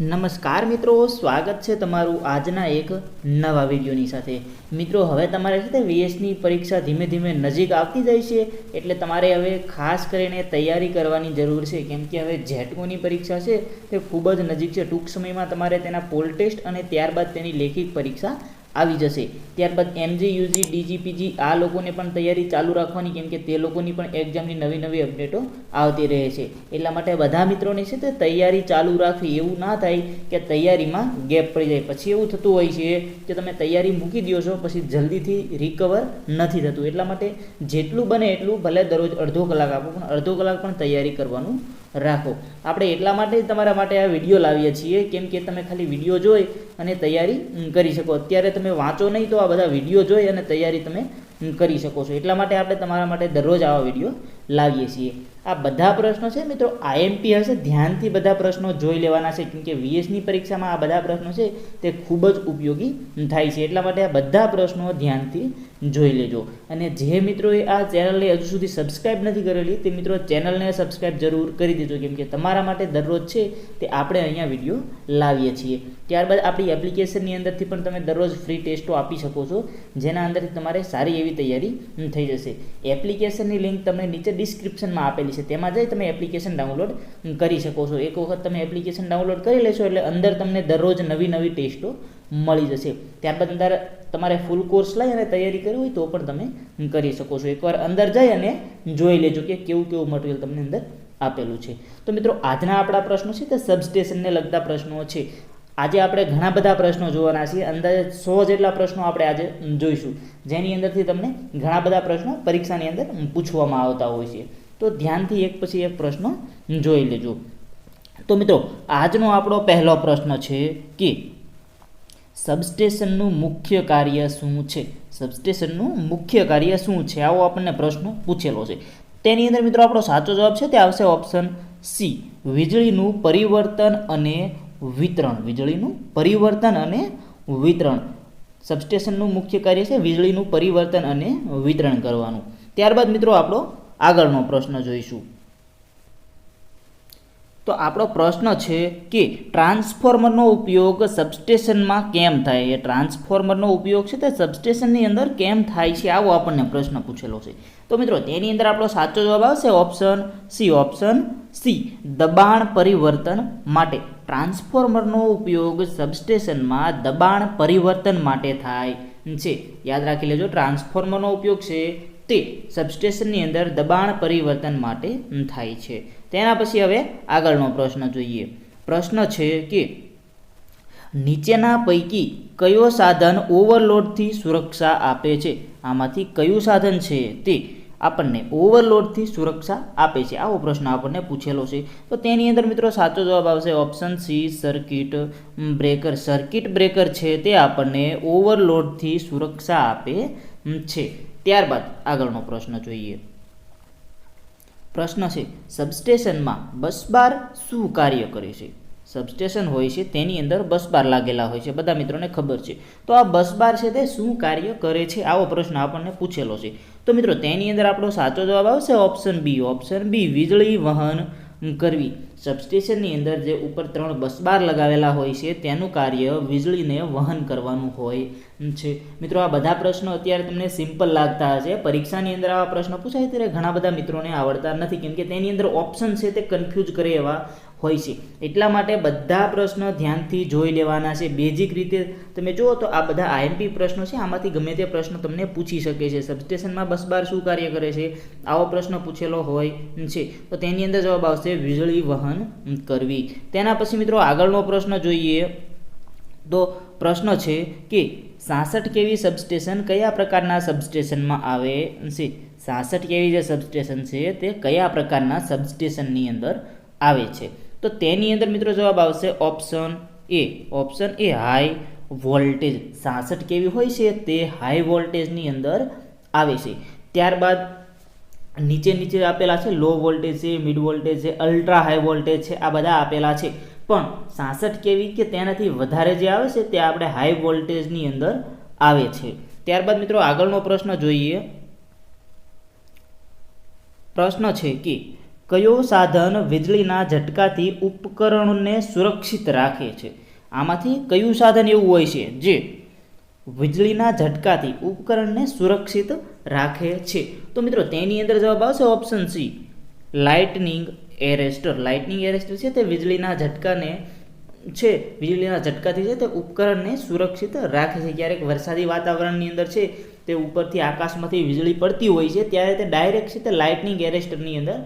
નમસ્કાર મિત્રો, સ્વાગત છે તમારું આજના એક નવા વિડીયોની સાથે. મિત્રો, હવે તમારે છે વીએસની પરીક્ષા ધીમે ધીમે નજીક આવતી જાય છે, એટલે તમારે હવે ખાસ કરીને તૈયારી કરવાની જરૂર છે, કેમ કે હવે જેટકોની પરીક્ષા છે તે ખૂબ જ નજીક છે. ટૂંક સમયમાં તમારે તેના પોલ ટેસ્ટ અને ત્યારબાદ તેની લેખિત પરીક્ષા આવી જશે. ત્યારબાદ એમજી યુજી ડીજીપીજી આ લોકોને પણ તૈયારી ચાલુ રાખવાની કેમ કે તે લોકોની પણ એક્ઝામની નવી નવી અપડેટો આવતી રહે છે. એટલા માટે બધા મિત્રોને છે તે તૈયારી ચાલુ રાખવી એવું ના થાય કે તૈયારીમાં ગેપ પડી જાય. પછી એવું થતું હોય છે કે તમે તૈયારી મૂકી દો છો, પછી જલ્દીથી રિકવર નથી થતું. એટલા માટે જેટલું બને એટલું ભલે દરરોજ અડધો કલાક આપો, પણ અડધો કલાક પણ તૈયારી કરવાનું રાખો. આપણે એટલા માટે તમારા માટે આ વીડિયો લાવીએ છીએ, કેમ કે તમે ખાલી વીડિયો જોઈ અને તૈયારી કરી શકો. અત્યારે તમે વાંચો નહીં તો આ બધા વીડિયો જોઈ અને તૈયારી તમે કરી શકો છો. એટલા માટે આપણે તમારા માટે દરરોજ આવા વીડિયો લાવીએ છીએ. આ બધા પ્રશ્નો છે મિત્રો આઈએમપી હશે, ધ્યાનથી બધા પ્રશ્નો જોઈ લેવાના છે, કેમ કે વીએસની પરીક્ષામાં આ બધા પ્રશ્નો છે તે ખૂબ જ ઉપયોગી થાય છે. એટલા માટે આ બધા પ્રશ્નો ધ્યાનથી જોઈ લેજો. અને જે મિત્રોએ આ ચેનલને હજુ સુધી સબસ્ક્રાઈબ નથી કરેલી, તે મિત્રો ચેનલને સબસ્ક્રાઈબ જરૂર કરી દેજો. કેમ કે તમારા માટે દરરોજ છે તે આપણે અહીંયા વીડિયો લાવીએ છીએ. ત્યારબાદ આપણી એપ્લિકેશનની અંદરથી પણ તમે દરરોજ ફ્રી ટેસ્ટો આપી શકો છો, જેના અંદરથી તમારે સારી એવી તૈયારી થઈ જશે. એપ્લિકેશનની લિંક તમને નીચે ડિસ્ક્રિપ્શનમાં આપેલી છે. તેમાં જઈ તમે એપ્લિકેશન ડાઉનલોડ કરી શકો છો. એક વખત તમે એપ્લિકેશન ડાઉનલોડ કરી લેશો એટલે અંદર તમને દરરોજ નવી નવી ટેસ્ટો મળી જશે. ત્યારબાદ અંદર તમારે ફૂલ કોર્સ લઈ અને તૈયારી કરવી હોય તો પણ તમે કરી શકો છો. એકવાર અંદર જઈ અને જોઈ લેજો કે કેવું કેવું મટીરિયલ તમને અંદર આપેલું છે. તો મિત્રો, આજના આપણા પ્રશ્નો છે તે સબસ્ટેશનને લગતા પ્રશ્નો છે. આજે આપણે ઘણા બધા પ્રશ્નો જોવાના છીએ. અંદાજે સો જેટલા પ્રશ્નો આપણે આજે જોઈશું. જેની અંદરથી તમને ઘણા બધા પ્રશ્નો પરીક્ષાની અંદર પૂછવામાં આવતા હોય છે. તો ધ્યાનથી એક પછી એક પ્રશ્નો જોઈ લેજો. તો મિત્રો, આજનો આપણો પહેલો પ્રશ્ન છે કે સબસ્ટેશનનું મુખ્ય કાર્ય શું છે? સબસ્ટેશનનું મુખ્ય કાર્ય શું છે? આવો આપણને પ્રશ્ન પૂછેલો છે. તેની અંદર મિત્રો આપણો સાચો જવાબ છે તે આવશે ઓપ્શન સી. વીજળીનું પરિવર્તન અને વિતરણ. વીજળીનું પરિવર્તન અને વિતરણ. સબસ્ટેશનનું મુખ્ય કાર્ય છે વીજળીનું પરિવર્તન અને વિતરણ કરવાનું. ત્યારબાદ મિત્રો આપણો આગળનો પ્રશ્ન જોઈશું. તો આપણો પ્રશ્ન છે કે ટ્રાન્સફોર્મરનો ઉપયોગ સબસ્ટેશનમાં કેમ થાય? એ ટ્રાન્સફોર્મરનો ઉપયોગ છે તે સબસ્ટેશનની અંદર કેમ થાય છે? આવો આપણને પ્રશ્ન પૂછેલો છે. તો મિત્રો, તેની અંદર આપણો સાચો જવાબ આવશે ઓપ્શન સી. Option C. દબાણ પરિવર્તન માટે. ટ્રાન્સફોર્મરનો ઉપયોગ સબસ્ટેશનમાં દબાણ પરિવર્તન માટે થાય છે. યાદ રાખી લેજો, ટ્રાન્સફોર્મરનો ઉપયોગ છે તે સબસ્ટેશનની અંદર દબાણ પરિવર્તન માટે થાય છે. તેના પછી હવે આગળનો પ્રશ્ન જોઈએ. પ્રશ્ન છે કે નીચેના પૈકી કયો સાધન ઓવરલોડથી સુરક્ષા આપે છે? આમાંથી કયું સાધન છે તે આપણને ઓવરલોડથી સુરક્ષા આપે છે? આવો પ્રશ્ન આપણને પૂછેલો છે. તો તેની અંદર મિત્રો સાચો જવાબ આવશે option C, circuit breaker. Circuit breaker છે તે આપણને ઓવરલોડથી સુરક્ષા આપે છે. ત્યારબાદ આગળનો પ્રશ્ન જોઈએ. પ્રશ્ન છે, સબસ્ટેશનમાં બસ બાર શું કાર્ય કરે છે? સબસ્ટેશન હોય છે, તેની અંદર બસ બાર લાગેલા હોય છે. બધા મિત્રોને ખબર છે. તો આ બસબાર છે તે શું કાર્ય કરે છે? આવો પ્રશ્ન આપણને પૂછેલો છે. તો મિત્રો, તેની અંદર આપણો સાચો જવાબ આવશે ઓપ્શન બી. ઓપ્શન બી, વીજળી વહન કરવી. સબસ્ટેશનની અંદર જે ઉપર ત્રણ બસબાર લગાવેલા હોય છે તેનું કાર્ય વીજળીને વહન કરવાનું હોય છે. મિત્રો, આ બધા પ્રશ્નો અત્યારે તમને સિમ્પલ લાગતા હશે. પરીક્ષાની અંદર આવા પ્રશ્નો પૂછાય ત્યારે ઘણા બધા મિત્રોને આવડતા નથી. કેમ કે તેની અંદર ઓપ્શન છે તે કન્ફ્યુઝ કરે એવા હોય છે. એટલા માટે બધા પ્રશ્નો ધ્યાનથી જોઈ લેવાના છે. બેઝિક રીતે તમે જુઓ તો આ બધા આઈએમપી પ્રશ્નો છે. આમાંથી ગમે તે પ્રશ્ન તમને પૂછી શકે છે. સબસ્ટેશનમાં બસ બાર શું કાર્ય કરે છે? આવો પ્રશ્ન પૂછેલો હોય છે. તો તેની અંદર જવાબ આવશે વીજળી વહન કરવી. તેના પછી મિત્રો આગળનો પ્રશ્ન જોઈએ તો પ્રશ્ન છે કે સાસઠ કેવી સબસ્ટેશન કયા પ્રકારના સબસ્ટેશનમાં આવે છે? સાસઠ કેવી જે સબસ્ટેશન છે તે કયા પ્રકારના સબસ્ટેશનની અંદર આવે છે? તો તેની અંદર મિત્રો જવાબ આવશે option A. Option A high voltage. સાસઠ KV હોય છે? તે હાઈ વોલ્ટેજની અંદર આવે છે. ત્યારબાદ નીચે નીચે આપેલા છે, લો વોલ્ટેજ છે મિડ વોલ્ટેજ છે અલ્ટ્રા હાઈ વોલ્ટેજ છે, આ બધા આપેલા છે. પણ સાસઠ કેવી કે તેનાથી વધારે જે આવે છે તે આપણે હાઈ વોલ્ટેજની અંદર આવે છે. ત્યારબાદ મિત્રો આગળનો પ્રશ્ન જોઈએ. પ્રશ્ન છે કે કયો સાધન વીજળીના ઝટકાથી ઉપકરણને સુરક્ષિત રાખે છે? આમાંથી કયું સાધન એવું હોય છે જે વીજળીના ઝટકાથી ઉપકરણને સુરક્ષિત રાખે છે? તો મિત્રો, તેની અંદર જવાબ આવશે option C lightning arrester lightning arrester છે તે વીજળીના ઝટકાને છે, વીજળીના ઝટકાથી છે તે ઉપકરણને સુરક્ષિત રાખે છે. ક્યારેક વરસાદી વાતાવરણની અંદર છે, તે ઉપરથી આકાશમાંથી વીજળી પડતી હોય છે, ત્યારે તે ડાયરેક્ટ છે તે લાઇટનિંગ એરેસ્ટરની અંદર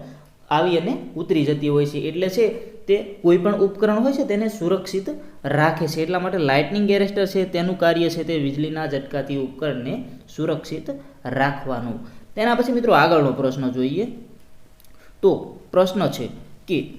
આવી અને ઉતરી જતી હોય છે. એટલે છે તે કોઈ પણ ઉપકરણ હોય છે તેને સુરક્ષિત રાખે છે. એટલા માટે લાઇટનિંગ એરેસ્ટર છે, તેનું કાર્ય છે તે વીજળીના ઝટકાથી ઉપકરણને સુરક્ષિત રાખવાનું. તેના પછી મિત્રો આગળનો પ્રશ્ન જોઈએ. તો પ્રશ્ન છે કે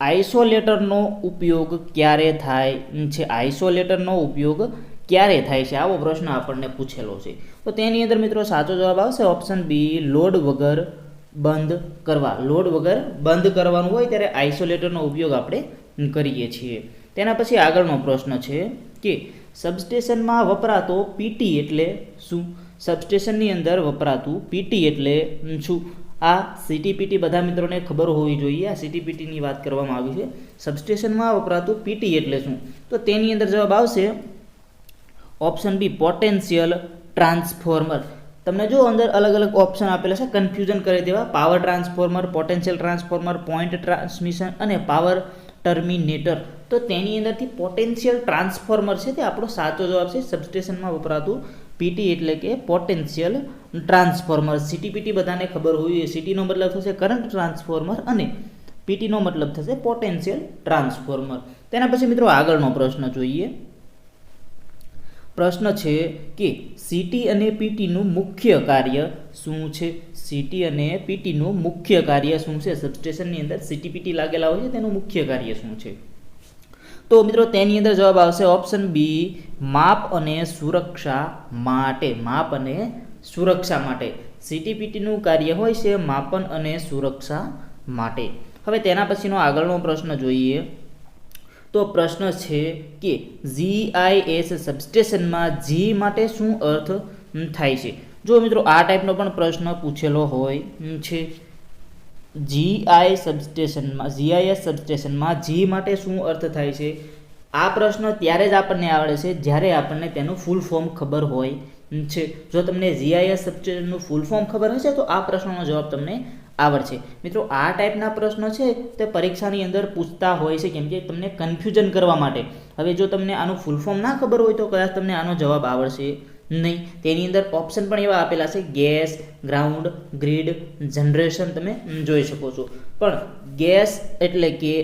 આઇસોલેટરનો ઉપયોગ ક્યારે થાય છે? આઇસોલેટરનો ઉપયોગ ક્યારે થાય છે? આવો પ્રશ્ન આપણને પૂછેલો છે. તો તેની અંદર મિત્રો સાચો જવાબ આવશે ઓપ્શન બી, લોડ વગર બંધ કરવા, લોડ વગર બંધ કરવાનું હોય ત્યારે આઇસોલેટરનો ઉપયોગ આપણે કરીએ છીએ. તેના પછી આગળનો પ્રશ્ન છે કે સબસ્ટેશનમાં વપરાતો પીટી એટલે શું? સબસ્ટેશનની અંદર વપરાતું પીટી એટલે શું? આ સીટીપીટી બધા મિત્રોને ખબર હોવી જોઈએ. આ સીટીપીટીની વાત કરવામાં આવી છે. સબસ્ટેશનમાં વપરાતું પીટી એટલે શું? તો તેની અંદર જવાબ આવશે ઓપ્શન બી પોટેન્શિયલ ટ્રાન્સફોર્મર તમને જો અંદર અલગ અલગ ઓપ્શન આપેલા છે કન્ફ્યુઝન કરી દેવા. Power transformer potential transformer point transmission અને પાવર ટર્મિનેટર તો તેની અંદરથી પોટેન્શિયલ ટ્રાન્સફોર્મર છે તે આપણો સાચો જવાબ છે સબસ્ટેશનમાં વપરાતું પીટી એટલે કે પોટેન્શિયલ ટ્રાન્સફોર્મર સીટીપીટી બધાને ખબર હોવી જોઈએ. સીટીનો મતલબ થશે કરંટ ટ્રાન્સફોર્મર અને પીટીનો મતલબ થશે પોટેન્શિયલ ટ્રાન્સફોર્મર તેના પછી મિત્રો આગળનો પ્રશ્ન જોઈએ. પ્રશ્ન છે કે સીટી અને પીટીનું મુખ્ય કાર્ય શું છે? સીટી અને પીટીનું મુખ્ય કાર્ય શું છે? સબસ્ટેશનની અંદર સીટી પીટી લાગેલા હોય છે, તેનું મુખ્ય કાર્ય શું છે? તો મિત્રો, તેની અંદર જવાબ આવશે ઓપ્શન બી માપ અને સુરક્ષા માટે, માપ અને સુરક્ષા માટે. સીટીપીટીનું કાર્ય હોય છે માપન અને સુરક્ષા માટે. હવે તેના પછીનો આગળનો પ્રશ્ન જોઈએ. તો પ્રશ્ન છે કે જીઆઈએસ સબસ્ટેશનમાં જી માટે શું અર્થ થાય છે? જો મિત્રો આ ટાઈપનો પણ પ્રશ્ન પૂછેલો હોય છે. જીઆઈ સબસ્ટેશનમાં જીઆઈએસ સબસ્ટેશનમાં જી માટે શું અર્થ થાય છે? આ પ્રશ્ન ત્યારે જ આપણને આવડે છે જ્યારે આપણને તેનું ફૂલ ફોર્મ ખબર હોય છે. જો તમને જીઆઈએસ સબસ્ટેશનનું ફૂલ ફોર્મ ખબર હશે તો આ પ્રશ્નનો જવાબ તમને આવડશે મિત્રો, આ ટાઈપના પ્રશ્નો છે તે પરીક્ષાની અંદર પૂછતા હોય છે, કેમ કે તમને કન્ફ્યુઝન કરવા માટે. હવે જો તમને આનું ફૂલ ફોર્મ ના ખબર હોય તો કદાચ તમને આનો જવાબ આવડશે નહીં. તેની અંદર ઓપ્શન પણ એવા આપેલા છે ગેસ ગ્રાઉન્ડ ગ્રીડ જનરેશન તમે જોઈ શકો છો. પણ ગેસ એટલે કે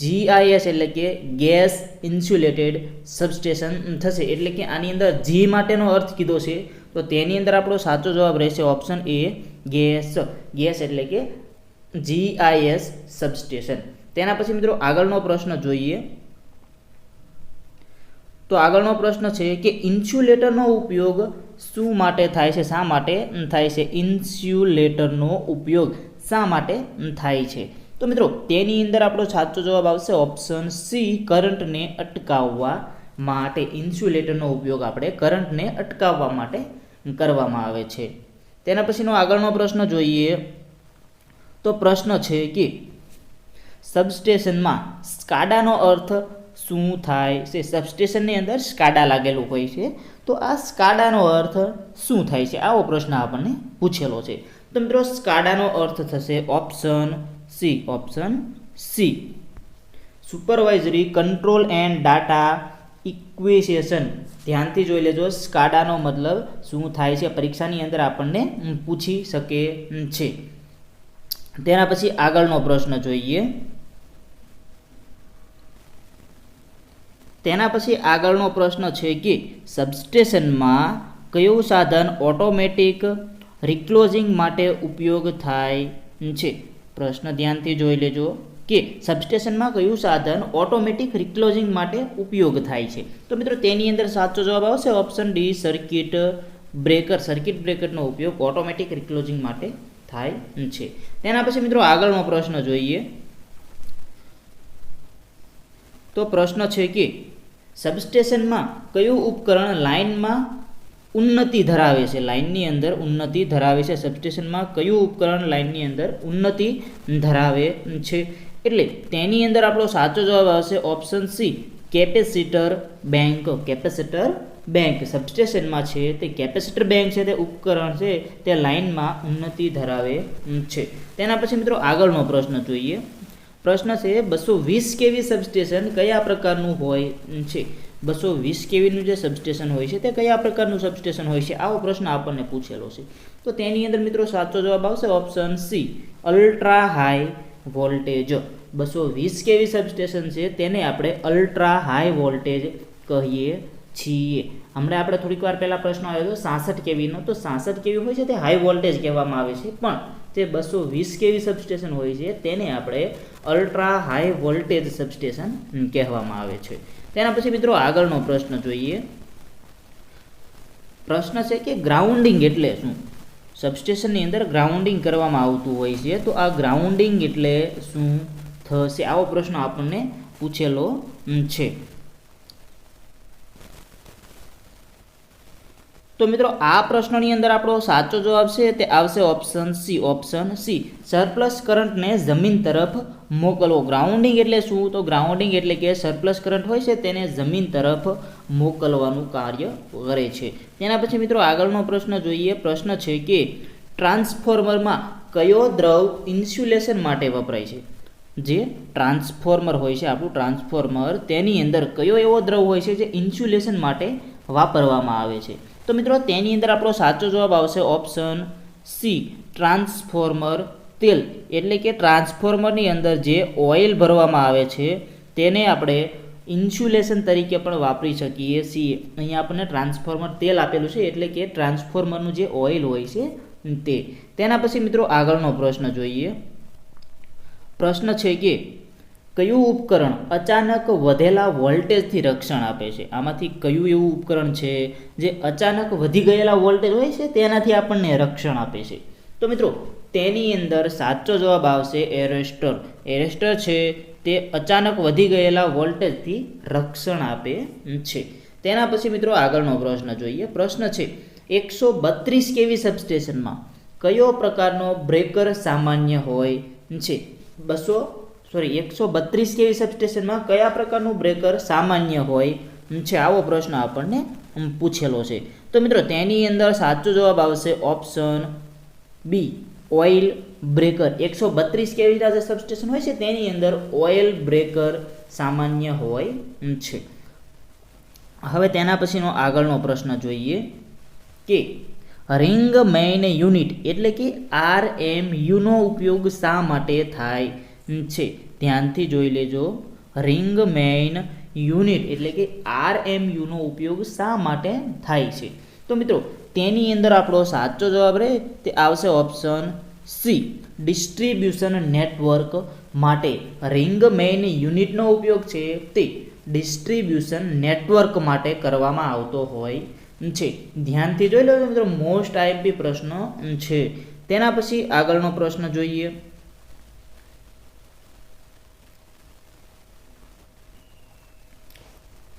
જીઆઈએસ એટલે કે ગેસ ઇન્સ્યુલેટેડ સબસ્ટેશન થશે. એટલે કે આની અંદર જી માટેનો અર્થ કીધો છે. તો તેની અંદર આપણો સાચો જવાબ રહેશે ઓપ્શન એ ગેસ ગેસ એટલે કે જીઆઈએસ સબસ્ટેશન. તેના પછી મિત્રો આગળનો પ્રશ્ન જોઈએ. તો આગળનો પ્રશ્ન છે કે ઇન્સ્યુલેટરનો ઉપયોગ શું માટે થાય છે? શા માટે થાય છે? ઇન્સ્યુલેટરનો ઉપયોગ શા માટે થાય છે? તો મિત્રો, તેની અંદર આપણો સાચો જવાબ આવશે ઓપ્શન સી, કરંટને અટકાવવા માટે. ઇન્સ્યુલેટરનો ઉપયોગ આપણે કરંટને અટકાવવા માટે કરવામાં આવે છે. તેના પછીનો આગળનો પ્રશ્ન જોઈએ તો પ્રશ્ન છે કે સબસ્ટેશનમાં સ્કાડાનો અર્થ શું થાય છે? સબસ્ટેશનની અંદર સ્કાડા લાગેલું હોય છે. તો આ સ્કાડાનો અર્થ શું થાય છે? આવો પ્રશ્ન આપણને પૂછેલો છે. તો મિત્રો, સ્કાડાનો અર્થ થશે option C option C. Supervisory, control and data acquisition ધ્યાનથી જોઈ લેજો, સ્કાડાનો મતલબ શું થાય છે? પરીક્ષાની અંદર આપણને પૂછી શકે છે. તેના પછી આગળનો પ્રશ્ન જોઈએ. તેના પછી આગળનો પ્રશ્ન છે કે સબસ્ટેશનમાં કયું સાધન ઓટોમેટિક રિક્લોઝિંગ માટે ઉપયોગ થાય છે. પ્રશ્ન ધ્યાનથી જોઈ લેજો. કે સબસ્ટેશનમાં કયું સાધન ઓટોમેટિક રિક્લોઝિંગ માટે ઉપયોગ થાય છે. તો મિત્રો, તેની અંદર સાચો જવાબ આવશે option D, circuit breaker. Circuit બ્રેકરનો ઉપયોગ ઓટોમેટિક રિક્લોઝિંગ માટે થાય છે. તેના પછી મિત્રો, આગળનો પ્રશ્ન જોઈએ. તો પ્રશ્ન છે કે સબસ્ટેશનમાં કયું ઉપકરણ લાઇનમાં ઉન્નતિ ધરાવે છે? લાઇનની અંદર ઉન્નતિ ધરાવે છે. સબસ્ટેશનમાં કયું ઉપકરણ લાઇનની અંદર ઉન્નતિ ધરાવે છે? એટલે તેની અંદર આપણો સાચો જવાબ આવશે option C capacitor bank capacitor bank સબસ્ટેશનમાં છે તે કેપેસિટર બેંક છે તે ઉપકરણ છે તે લાઇનમાં ઉન્નતિ ધરાવે છે. તેના પછી મિત્રો આગળનો પ્રશ્ન જોઈએ. પ્રશ્ન છે બસો વીસ કેવી સબસ્ટેશન કયા પ્રકારનું હોય છે? બસો વીસ કેવીનું જે સબસ્ટેશન હોય છે તે કયા પ્રકારનું સબસ્ટેશન હોય છે? આવો પ્રશ્ન આપણને પૂછેલો છે. તો તેની અંદર મિત્રો સાચો જવાબ આવશે option C ultra high voltage બસો વીસ કેવી સબસ્ટેશન છે તેને આપણે અલ્ટ્રા હાઈ વોલ્ટેજ કહીએ છીએ. હમણાં આપણે થોડીક વાર પહેલાં પ્રશ્ન આવ્યો હતો સાસઠ કેવીનો? તો સાસઠ કેવી હોય છે તે હાઈ વોલ્ટેજ કહેવામાં આવે છે. પણ તે બસો વીસ કેવી સબસ્ટેશન હોય છે તેને આપણે અલ્ટ્રા હાઈ વોલ્ટેજ સબસ્ટેશન કહેવામાં આવે છે. તેના પછી મિત્રો આગળનો પ્રશ્ન જોઈએ. પ્રશ્ન છે કે ગ્રાઉન્ડિંગ એટલે શું? સબસ્ટેશનની અંદર ગ્રાઉન્ડિંગ કરવામાં આવતું હોય છે તો આ ગ્રાઉન્ડિંગ એટલે શું? થશે આવો પ્રશ્ન આપણને પૂછેલો છે. તો મિત્રો, આ પ્રશ્નની અંદર આપણો સાચો જવાબ છે તે આવશે option C option C surplus કરંટને જમીન તરફ મોકલવો ગ્રાઉન્ડિંગ એટલે શું? તો ગ્રાઉન્ડિંગ એટલે કે સરપ્લસ કરંટ હોય છે તેને જમીન તરફ મોકલવાનું કાર્ય કરે છે. તેના પછી મિત્રો, આગળનો પ્રશ્ન જોઈએ. પ્રશ્ન છે કે ટ્રાન્સફોર્મરમાં કયો દ્રવ ઇન્સ્યુલેશન માટે વપરાય છે? જે ટ્રાન્સફોર્મર હોય છે, આપણું ટ્રાન્સફોર્મર તેની અંદર કયો એવો દ્રવ હોય છે જે ઇન્સ્યુલેશન માટે વાપરવામાં આવે છે. તો મિત્રો, તેની અંદર આપણો સાચો જવાબ આવશે ઓપ્શન સી, ટ્રાન્સફોર્મર તેલ. એટલે કે ટ્રાન્સફોર્મરની અંદર જે ઓઇલ ભરવામાં આવે છે, તેને આપણે ઇન્સ્યુલેશન તરીકે પણ વાપરી શકીએ છીએ. અહીંયા આપણને ટ્રાન્સફોર્મર તેલ આપેલું છે, એટલે કે ટ્રાન્સફોર્મરનું જે ઓઇલ હોય છે તે. તેના પછી મિત્રો આગળનો પ્રશ્ન જોઈએ. પ્રશ્ન છે કે કયું ઉપકરણ અચાનક વધેલા વોલ્ટેજથી રક્ષણ આપે છે? આમાંથી કયું એવું ઉપકરણ છે જે અચાનક વધી ગયેલા વોલ્ટેજ હોય છે, તેનાથી આપણને રક્ષણ આપે છે? તો મિત્રો, તેની અંદર સાચો જવાબ આવશે એરેસ્ટર. એરેસ્ટર છે તે અચાનક વધી ગયેલા વોલ્ટેજથી રક્ષણ આપે છે. તેના પછી મિત્રો આગળનો પ્રશ્ન જોઈએ. પ્રશ્ન છે, એકસો બત્રીસ કેવી સબસ્ટેશનમાં કયો પ્રકારનો બ્રેકર સામાન્ય હોય છે? બસો સોરી એકસો બત્રીસ કેવી સબસ્ટેશનમાં કયા પ્રકારનું બ્રેકર સામાન્ય હોય? છે આવો પ્રશ્ન આપણને પૂછેલો છે. તો મિત્રો, તેની અંદર સાચો જવાબ આવશે ઓપ્શન બી ઓઇલ બ્રેકર એકસો બત્રીસ કેવી જે સબસ્ટેશન હોય છે? તેની અંદર ઓઇલ બ્રેકર સામાન્ય હોય છે. હવે તેના પછીનો આગળનો પ્રશ્ન જોઈએ કે રિંગ મેઇન યુનિટ એટલે કે આર એમ યુનો ઉપયોગ શા માટે થાય છે? ધ્યાનથી જોઈ લેજો. રિંગ મેઇન યુનિટ એટલે કે આર એમ યુનો ઉપયોગ શા માટે થાય છે? તો મિત્રો, તેની અંદર આપણો સાચો જવાબ રહે તે આવશે ઓપ્શન સી, ડિસ્ટ્રીબ્યુશન નેટવર્ક માટે. રિંગ મેઇન યુનિટનો ઉપયોગ છે તે ડિસ્ટ્રીબ્યુશન નેટવર્ક માટે કરવામાં આવતો હોય છે. ધ્યાનથી જોઈ લો મિત્રો મોસ્ટ આઈપી પ્રશ્ન છે. તેના પછી આગળનો પ્રશ્ન જોઈએ.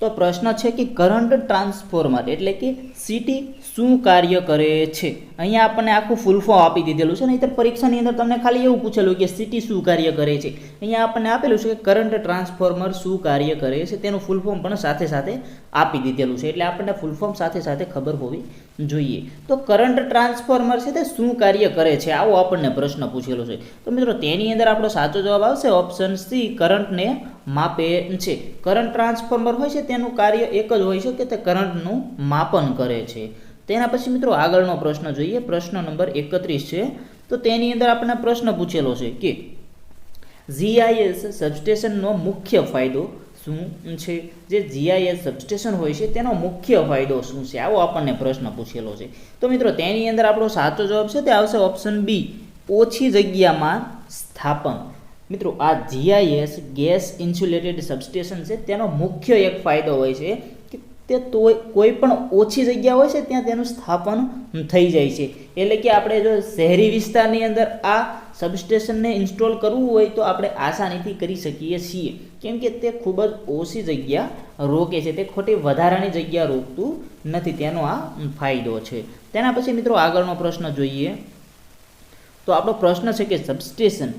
તો પ્રશ્ન છે કે કરંટ ટ્રાન્સફોર્મર એટલે કે સીટી શું કાર્ય કરે છે? અહીંયા આપણને આખું ફૂલ ફોર્મ આપી દીધેલું છે નહીંતર પરીક્ષાની અંદર તમને ખાલી એવું પૂછેલું કે સીટી શું કાર્ય કરે છે? અહીંયા આપણને આપેલું છે કે કરંટ ટ્રાન્સફોર્મર શું કાર્ય કરે છે? તેનું ફૂલ ફોર્મ પણ સાથે સાથે આપી દીધેલું છે. એટલે આપણને ફૂલ ફોર્મ સાથે સાથે ખબર હોવી જોઈએ. તો કરંટ ટ્રાન્સફોર્મર છે તે શું કાર્ય કરે છે? આવો આપણને પ્રશ્ન પૂછેલો છે. તો મિત્રો, તેની અંદર આપણો સાચો જવાબ આવશે ઓપ્શન સી કરંટને માપે છે. કરંટ ટ્રાન્સફોર્મર હોય છે તેનું કાર્ય એક જ હોય છે કે તે કરંટનું માપન કરે છે. તેના પછી મિત્રો આગળનો પ્રશ્ન જોઈએ. પ્રશ્ન નંબર એકત્રીસ છે. તો તેની અંદર આપણને પ્રશ્ન પૂછેલો છે કે જીઆઈએસ સબસ્ટેશનનો મુખ્ય ફાયદો શું છે? જે જીઆઈએસ સબસ્ટેશન હોય છે, તેનો મુખ્ય ફાયદો શું છે? આવો આપણને પ્રશ્ન પૂછેલો છે. તો મિત્રો, તેની અંદર આપણો સાચો જવાબ છે, તે આવશે ઓપ્શન બી ઓછી જગ્યામાં સ્થાપન. મિત્રો, આ જીઆઈએસ ગેસ ઇન્સ્યુલેટેડ સબસ્ટેશન છે, તેનો મુખ્ય એક ફાયદો હોય છે. તે તોય કોઈ પણ ઓછી જગ્યા હોય છે, ત્યાં તેનું સ્થાપન થઈ જાય છે. એટલે કે આપણે જો શહેરી વિસ્તારની અંદર આ સબસ્ટેશનને ઇન્સ્ટોલ કરવું હોય તો આપણે આસાનીથી કરી શકીએ છીએ. કેમ કે તે ખૂબ જ ઓછી જગ્યા રોકે છે. તે ખોટી વધારાની જગ્યા રોકતું નથી. તેનો આ ફાયદો છે. તેના પછી મિત્રો આગળનો પ્રશ્ન જોઈએ. તો આપણો પ્રશ્ન છે કે સબસ્ટેશન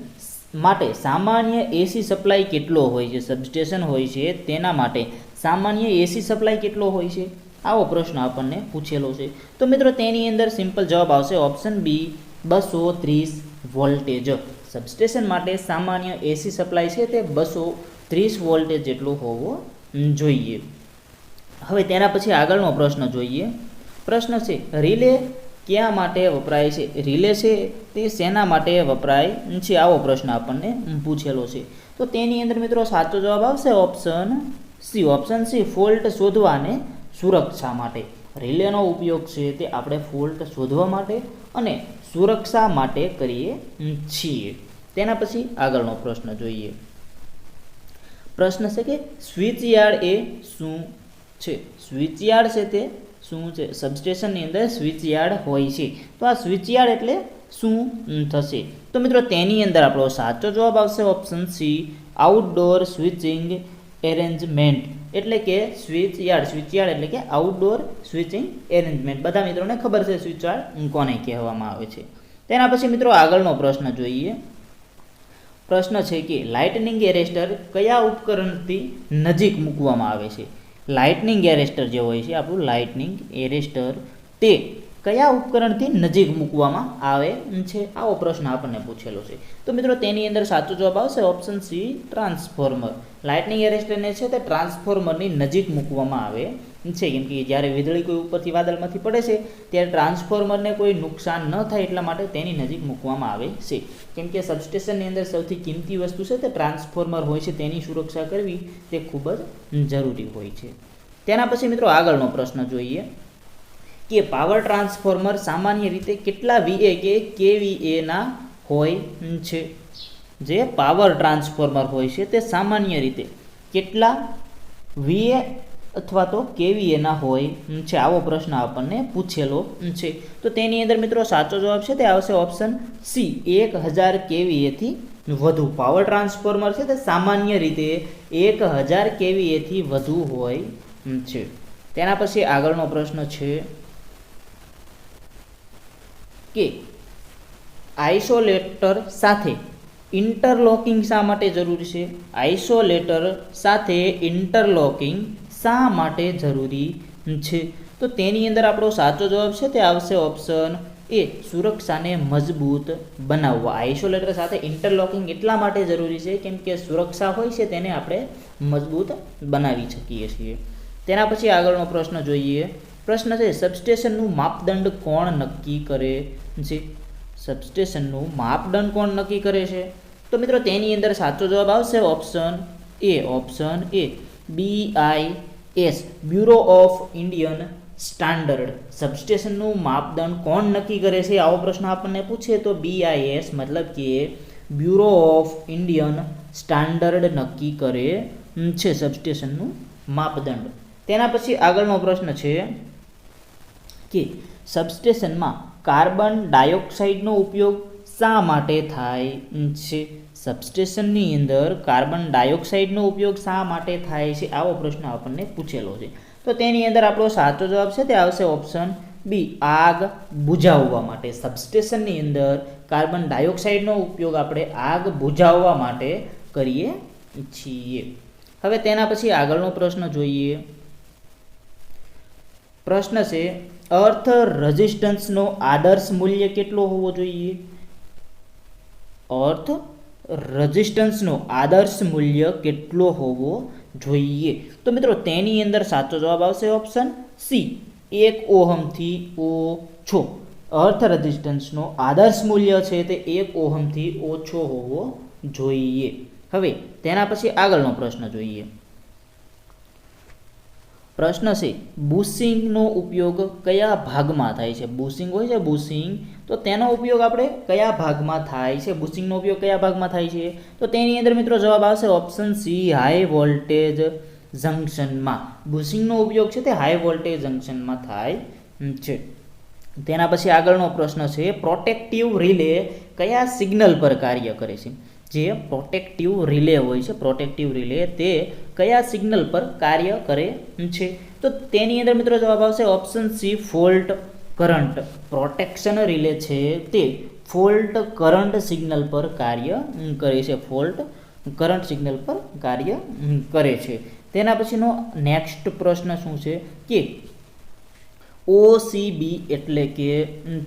માટે સામાન્ય એસી સપ્લાય કેટલો હોય છે? સબસ્ટેશન હોય છે તેના માટે. સામાન્ય એસી સપ્લાય કેટલો હોય છે? આવો પ્રશ્ન આપણને પૂછેલો છે. તો મિત્રો, તેની અંદર સિમ્પલ જવાબ આવશે ઓપ્શન બી બસો ત્રીસ વોલ્ટેજ સબસ્ટેશન માટે સામાન્ય એસી સપ્લાય છે તે બસો ત્રીસ વોલ્ટેજ જેટલો હોવો જોઈએ. હવે તેના પછી આગળનો પ્રશ્ન જોઈએ. પ્રશ્ન છે, રિલે ક્યાં માટે વપરાય છે? રિલે છે તે શેના માટે વપરાય છે? આવો પ્રશ્ન આપણને પૂછેલો છે. તો તેની અંદર મિત્રો સાચો જવાબ આવશે option C option C fault શોધવા અને સુરક્ષા માટે. રિલેનો ઉપયોગ છે તે આપણે ફોલ્ટ શોધવા માટે અને સુરક્ષા માટે કરીએ છીએ. તેના પછી આગળનો પ્રશ્ન જોઈએ. પ્રશ્ન છે કે સ્વિચયાર્ડ એ શું છે? સ્વિચયાર્ડ છે તે શું છે? સબસ્ટેશનની અંદર સ્વિચયાર્ડ હોય છે. તો આ સ્વિચયાર્ડ એટલે શું થશે? તો મિત્રો તેની અંદર આપણો સાચો જવાબ આવશે option C. Outdoor switching arrangement એટલે કે સ્વિચ યાર્ડ સ્વિચ યાર્ડ એટલે કે આઉટડોર સ્વિચિંગ એરેન્જમેન્ટ બધા મિત્રોને ખબર છે સ્વિચ યાર્ડ કોને કહેવામાં આવે છે? તેના પછી મિત્રો આગળનો પ્રશ્ન જોઈએ. પ્રશ્ન છે કે લાઇટનિંગ એરેસ્ટર કયા ઉપકરણથી નજીક મૂકવામાં આવે છે? લાઇટનિંગ એરેસ્ટર જે હોય છે આપણું લાઇટનિંગ એરેસ્ટર તે કયા ઉપકરણથી નજીક મૂકવામાં આવે છે? આવો પ્રશ્ન આપણને પૂછેલો છે. તો મિત્રો, તેની અંદર સાચો જવાબ આવશે ઓપ્શન સી ટ્રાન્સફોર્મર લાઇટનિંગ એરેસ્ટરને છે તે ટ્રાન્સફોર્મરની નજીક મૂકવામાં આવે છે. કેમ કે જ્યારે વીજળી કોઈ ઉપરથી વાદળમાંથી પડે છે, ત્યારે ટ્રાન્સફોર્મરને કોઈ નુકસાન ન થાય એટલા માટે તેની નજીક મૂકવામાં આવે છે. કેમ કે સબસ્ટેશનની અંદર સૌથી કિંમતી વસ્તુ છે તે ટ્રાન્સફોર્મર હોય છે. તેની સુરક્ષા કરવી તે ખૂબ જ જરૂરી હોય છે. તેના પછી મિત્રો આગળનો પ્રશ્ન જોઈએ. કે પાવર ટ્રાન્સફોર્મર સામાન્ય રીતે કેટલા વીએ કે કેવીએના હોય છે? જે પાવર ટ્રાન્સફોર્મર હોય છે તે સામાન્ય રીતે કેટલા વીએ અથવા તો કેવીએના હોય છે? આવો પ્રશ્ન આપણને પૂછેલો છે. તો તેની અંદર મિત્રો સાચો જવાબ છે તે આવશે ઓપ્શન સી. એક હજાર કેવીએથી વધુ પાવર ટ્રાન્સફોર્મર છે તે સામાન્ય રીતે એક હજાર કેવીએથી વધુ હોય છે. તેના પછી આગળનો પ્રશ્ન છે કે આઇસોલેટર સાથે ઇન્ટરલોકિંગ શા માટે જરૂરી છે? આઇસોલેટર સાથે ઇન્ટરલોકિંગ શા માટે જરૂરી છે? તો તેની અંદર આપણો સાચો જવાબ છે, તે આવશે ઓપ્શન એ, સુરક્ષાને મજબૂત બનાવવા. આઇસોલેટર સાથે ઇન્ટરલોકિંગ એટલા માટે જરૂરી છે, કેમ કે સુરક્ષા હોય છે, તેને આપણે મજબૂત બનાવી શકીએ છીએ. તેના પછી આગળનો પ્રશ્ન જોઈએ. પ્રશ્ન છે સબસ્ટેશનનું માપદંડ કોણ નક્કી કરે છે? સબસ્ટેશનનું માપદંડ કોણ નક્કી કરે છે? તો મિત્રો, તેની અંદર સાચો જવાબ આવશે option A option A B I S bureau of Indian standard સબસ્ટેશનનું માપદંડ કોણ નક્કી કરે છે? આવો પ્રશ્ન આપણને પૂછે તો બીઆઈએસ મતલબ કે બ્યુરો ઓફ ઇન્ડિયન સ્ટાન્ડર્ડ નક્કી કરે છે સબસ્ટેશનનું માપદંડ. તેના પછી આગળનો પ્રશ્ન છે કે સબસ્ટેશનમાં કાર્બન ડાયોક્સાઇડનો ઉપયોગ શા માટે થાય છે? સબસ્ટેશનની અંદર કાર્બન ડાયોક્સાઇડનો ઉપયોગ શા માટે થાય છે? આવો પ્રશ્ન આપણને પૂછેલો છે. તો તેની અંદર આપણો સાચો જવાબ છે, તે આવશે ઓપ્શન બી, આગ બુઝાવવા માટે. સબસ્ટેશનની અંદર કાર્બન ડાયોક્સાઇડનો ઉપયોગ આપણે આગ બુઝાવવા માટે કરીએ છીએ. હવે તેના પછી આગળનો પ્રશ્ન જોઈએ. પ્રશ્ન છે અર્થ રઝિસ્ટન્સનો આદર્શ મૂલ્ય કેટલો હોવો જોઈએ? અર્થ રઝિસ્ટન્સનો આદર્શ મૂલ્ય કેટલો હોવો જોઈએ? તો મિત્રો તેની અંદર સાચો જવાબ આવશે ઓપ્શન સી એક ઓહમથી ઓછો. અર્થ રઝિસ્ટન્સનો આદર્શ મૂલ્ય છે તે એક ઓહમથી ઓછો હોવો જોઈએ. હવે તેના પછી આગળનો પ્રશ્ન જોઈએ. પ્રશ્ન છે, બુશિંગનો ઉપયોગ કયા ભાગમાં થાય છે? બુશિંગ હોય છે, બુશિંગ. તો તેનો ઉપયોગ આપણે કયા ભાગમાં થાય છે? બુશિંગનો ઉપયોગ કયા ભાગમાં થાય છે? તો તેની અંદર મિત્રો જવાબ આવશે ઓપ્શન સી, હાઈ વોલ્ટેજ જંકશનમાં. બુશિંગનો ઉપયોગ છે તે હાઈ વોલ્ટેજ જંકશનમાં થાય છે. તેના પછી આગળનો પ્રશ્ન છે, પ્રોટેક્ટિવ રિલે કયા સિગ્નલ પર કાર્ય કરે છે? જે પ્રોટેક્ટિવ રિલે હોય છે, પ્રોટેક્ટિવ રિલે તે કયા સિગ્નલ પર કાર્ય કરે છે? તો તેની અંદર મિત્રો જવાબ આવશે option C, fault current. Protection relay છે તે ફોલ્ટ કરંટ સિગ્નલ પર કાર્ય કરે છે. ફોલ્ટ કરંટ સિગ્નલ પર કાર્ય કરે છે. તેના પછીનો નેક્સ્ટ પ્રશ્ન શું છે કે ઓસીબી એટલે કે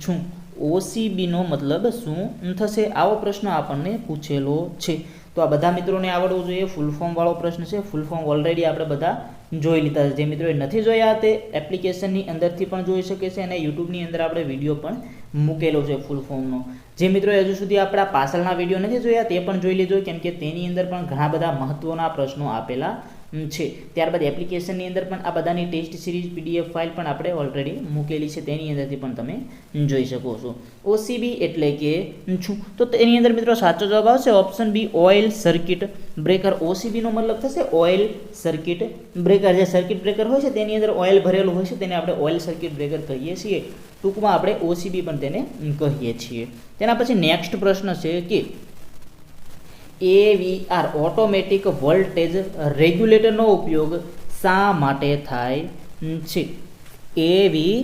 શું? ઓસીબીનો મતલબ શું થશે? આવો પ્રશ્ન આપણને પૂછેલો છે. તો આ બધા મિત્રોને આવડવું જોઈએ. ફૂલ ફોર્મ વાળો પ્રશ્ન છે. ફૂલ ફોર્મ ઓલરેડી આપણે બધા જોઈ લીધા છે. જે મિત્રોએ નથી જોયા તે એપ્લિકેશનની અંદરથી પણ જોઈ શકે છે અને યુટ્યુબની અંદર આપણે વીડિયો પણ મૂકેલો છે ફૂલ ફોર્મનો જે મિત્રોએ હજુ સુધી આપણા પાછળના વીડિયો નથી જોયા તે પણ જોઈ લેજો. કેમ કે તેની અંદર પણ ઘણા બધા મહત્ત્વના પ્રશ્નો આપેલા છે. ત્યારબાદ એપ્લિકેશનની અંદર પણ આ બધાની ટેસ્ટ સિરીઝ પીડીએફ ફાઇલ પણ આપણે ઓલરેડી મૂકેલી છે. તેની અંદરથી પણ તમે જોઈ શકો છો. ઓસીબી એટલે કે શું તો તેની અંદર મિત્રો સાચો જવાબ આવશે option B oil circuit breaker ઓસીબીનો મતલબ થશે ઓઇલ સર્કિટ બ્રેકર જે સર્કિટ બ્રેકર હોય છે તેની અંદર ઓઇલ ભરેલું હોય છે તેને આપણે ઓઇલ સર્કિટ બ્રેકર કહીએ છીએ. ટૂંકમાં આપણે ઓસીબી પણ તેને કહીએ છીએ. તેના પછી નેક્સ્ટ પ્રશ્ન છે કે એવીઆર ઓટોમેટિક વોલ્ટેજ રેગ્યુલેટરનો ઉપયોગ શા માટે થાય? છે. એવી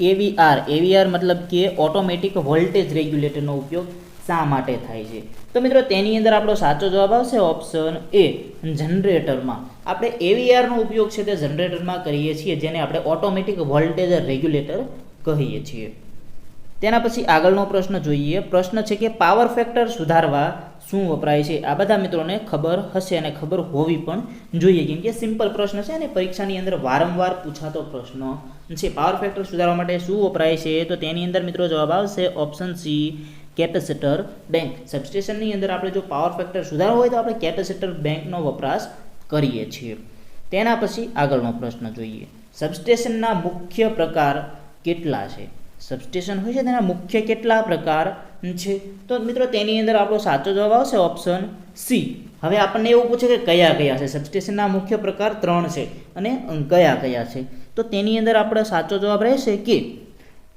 એવીઆર એવીઆર મતલબ કે ઓટોમેટિક વોલ્ટેજ રેગ્યુલેટરનો ઉપયોગ શા માટે થાય છે? તો મિત્રો, તેની અંદર આપણો સાચો જવાબ આવશે ઓપ્શન એ જનરેટરમાં આપણે એવીઆરનો ઉપયોગ છે તે જનરેટરમાં કરીએ છીએ, જેને આપણે ઓટોમેટિક વોલ્ટેજ રેગ્યુલેટર કહીએ છીએ. તેના પછી આગળનો પ્રશ્ન જોઈએ. પ્રશ્ન છે કે પાવર ફેક્ટર સુધારવા શું વપરાય છે? આ બધા મિત્રોને ખબર હશે અને ખબર હોવી પણ જોઈએ. કેમ કે સિમ્પલ પ્રશ્ન છે અને પરીક્ષાની અંદર વારંવાર પૂછાતો પ્રશ્ન છે. પાવર ફેક્ટર સુધારવા માટે શું વપરાય છે? તો તેની અંદર મિત્રો જવાબ આવશે ઓપ્શન સી કેપેસિટર બેંક સબસ્ટેશનની અંદર આપણે જો પાવર ફેક્ટર સુધારવો હોય તો આપણે કેપેસિટર બેંકનો વપરાશ કરીએ છીએ. તેના પછી આગળનો પ્રશ્ન જોઈએ. સબસ્ટેશનના મુખ્ય પ્રકાર કેટલા છે? સબસ્ટેશન હોય છે તેના મુખ્ય કેટલા પ્રકાર? છે. તો મિત્રો, તેની અંદર આપણો સાચો જવાબ આવશે ઓપ્શન સી હવે આપણને એવું પૂછે કે કયા કયા છે? સબસ્ટેશનના મુખ્ય પ્રકાર ત્રણ છે અને કયા કયા છે? તો તેની અંદર આપણો સાચો જવાબ રહેશે કે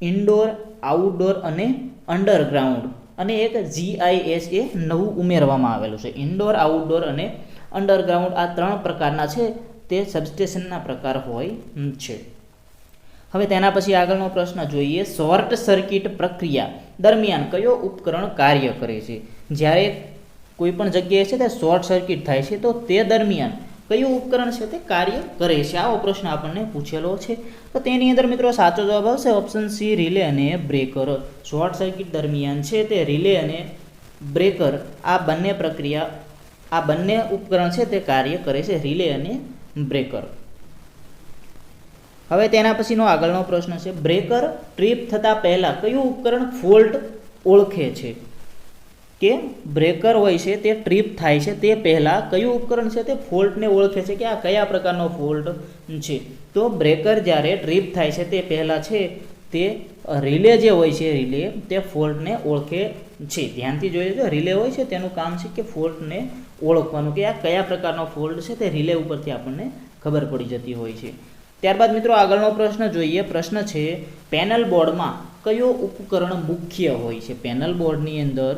ઇન્ડોર આઉટડોર અને અંડરગ્રાઉન્ડ અને એક જીઆઈએસ એ નવું ઉમેરવામાં આવેલું છે. ઇન્ડોર આઉટડોર અને અંડરગ્રાઉન્ડ આ ત્રણ પ્રકારના છે. તે સબસ્ટેશનના પ્રકાર હોય છે. હવે તેના પછી આગળનો પ્રશ્ન જોઈએ. શોર્ટ સર્કિટ પ્રક્રિયા. દરમિયાન કયો ઉપકરણ કાર્ય કરે છે? જ્યારે કોઈ પણ જગ્યાએ છે તે શોર્ટ સર્કિટ થાય છે, તો તે દરમિયાન કયું ઉપકરણ છે તે કાર્ય કરે છે? આવો પ્રશ્ન આપણને પૂછેલો છે. તો તેની અંદર મિત્રો સાચો જવાબ આવશે ઓપ્શન સી રિલે અને બ્રેકર શોર્ટ સર્કિટ દરમિયાન છે તે રિલે અને બ્રેકર આ બંને પ્રક્રિયા, આ બંને ઉપકરણ છે તે કાર્ય કરે છે રિલે અને બ્રેકર હવે તેના પછીનો આગળનો પ્રશ્ન છે, બ્રેકર ટ્રીપ થતાં પહેલાં કયું ઉપકરણ ફોલ્ટ ઓળખે છે? કે બ્રેકર હોય છે, તે ટ્રીપ થાય છે, તે પહેલાં કયું ઉપકરણ છે, તે ફોલ્ટને ઓળખે છે, કે આ કયા પ્રકારનો ફોલ્ટ છે? તો બ્રેકર જ્યારે ટ્રીપ થાય છે, તે પહેલાં છે, તે રિલે જે હોય છે, રિલે તે ફોલ્ટને ઓળખે છે. ધ્યાનથી જોઈએ તો રિલે હોય છે, તેનું કામ છે કે ફોલ્ટને ઓળખવાનું, કે આ કયા પ્રકારનો ફોલ્ટ છે, તે રિલે ઉપરથી આપણને ખબર પડી જતી હોય છે. ત્યારબાદ મિત્રો આગળનો પ્રશ્ન જોઈએ. પ્રશ્ન છે, પેનલ બોર્ડમાં કયો ઉપકરણ મુખ્ય હોય છે? પેનલ બોર્ડની અંદર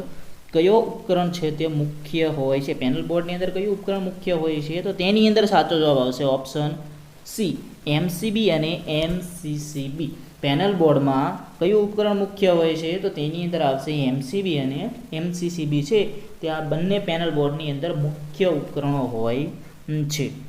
કયો ઉપકરણ છે તે મુખ્ય હોય છે? પેનલ બોર્ડની અંદર કયું ઉપકરણ મુખ્ય હોય છે? તો તેની અંદર સાચો જવાબ આવશે ઓપ્શન સી, એમસીબી અને એમસીસીબી. પેનલ બોર્ડમાં કયું ઉપકરણ મુખ્ય હોય છે? તો તેની અંદર આવશે એમસીબી અને એમસીસીબી છે. તે આ બંને પેનલ બોર્ડની અંદર મુખ્ય ઉપકરણો હોય છે.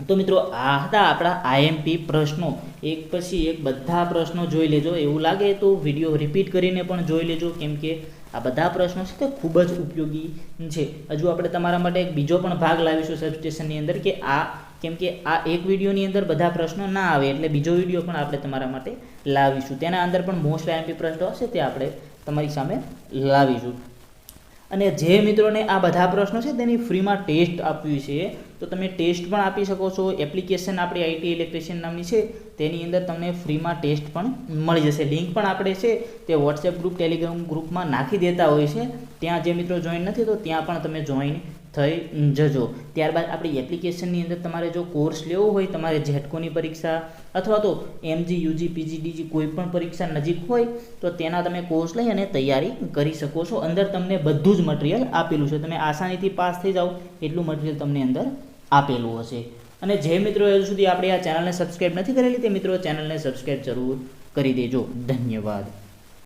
તો મિત્રો, આ હતા આપણા આઈએમપી પ્રશ્નો. એક પછી એક બધા પ્રશ્નો જોઈ લેજો. એવું લાગે તો વીડિયો રિપીટ કરીને પણ જોઈ લેજો, કેમ કે આ બધા પ્રશ્નો છે તે ખૂબ જ ઉપયોગી છે. હજુ આપણે તમારા માટે એક બીજો પણ ભાગ લાવીશું સબસ્ટેશનની અંદર કે આ, કેમ કે આ એક વિડીયોની અંદર બધા પ્રશ્નો ના આવે એટલે બીજો વીડિયો પણ આપણે તમારા માટે લાવીશું. તેના અંદર પણ મોસ્ટ આઈએમપી પ્રશ્નો હશે તે આપણે તમારી સામે લાવીશું. અને જે મિત્રોને આ બધા પ્રશ્નો છે તેની ફ્રીમાં ટેસ્ટ આપ્યું છે, તો તમે ટેસ્ટ પણ આપી શકો છો. એપ્લિકેશન આપણી આઈટી ઇલેક્ટ્રિશિયન નામની છે, તેની અંદર તમને ફ્રીમાં ટેસ્ટ પણ મળી જશે. લિંક પણ આપણે છે તે વોટ્સએપ ગ્રુપ, ટેલિગ્રામ ગ્રુપમાં નાખી દેતા હોય છે. ત્યાં જે મિત્રો જોઈન નથી, તો ત્યાં પણ તમે જોઈન થઈ જજો. ત્યારબાદ આપણી એપ્લિકેશનની અંદર તમારે જો કોર્સ લેવો હોય, તમારે જેટકોની પરીક્ષા અથવા તો એમજી યુજી પીજી ડીજી કોઈ પણ પરીક્ષા નજીક હોય, તો તેના તમે કોર્સ લઈ અને તૈયારી કરી શકો છો. અંદર તમને બધું જ મટીરિયલ આપેલું છે. તમે આસાનીથી પાસ થઈ જાઓ એટલું મટીરિયલ તમને અંદર આપેલું હશે. અને જે મિત્રો હજુ સુધી આપણે આ ચેનલને સબસ્ક્રાઈબ નથી કરેલી, તે મિત્રો ચેનલને સબસ્ક્રાઈબ જરૂર કરી દેજો. ધન્યવાદ.